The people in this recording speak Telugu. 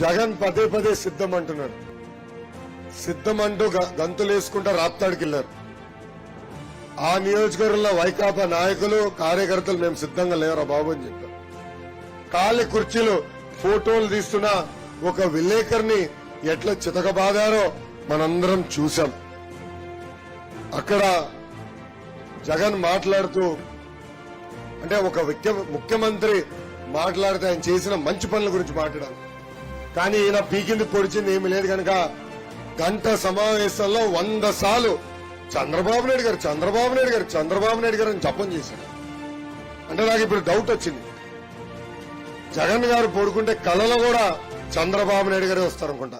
జగన్ పదే పదే సిద్ధం అంటున్నాడు. సిద్ధం అంటూ గ- గంతులు వేసుకుంటా రాప్తాడికి ఆ నియోజకవర్గంలో వైకాపా నాయకులు కార్యకర్తలు మేము సిద్ధంగా లేవరా బాబు అని చెప్పారు. ఖాళీ కుర్చీలు ఫోటోలు తీస్తున్న ఒక విలేకరిని ఎట్లా చితకబాదారో మనందరం చూశాం. అక్కడ జగన్ మాట్లాడుతూ అంటే ఒక ముఖ్య- ముఖ్యమంత్రి మాట్లాడితే ఆయన చేసిన మంచి పనుల గురించి మాట్లాడాలి. కానీ ఈయన పీకింది పొడిచింది ఏమీ లేదు కనుక గంట సమావేశంలో వంద సార్లు చంద్రబాబు నాయుడు గారు చంద్రబాబు నాయుడు గారు చంద్రబాబు నాయుడు గారు అని జపం చేశాడు అంటే నాకు ఇప్పుడు డౌట్ వచ్చింది. జగన్ గారు పడుకుంటే కళలో కూడా చంద్రబాబు నాయుడు గారే వస్తారనుకుంటా.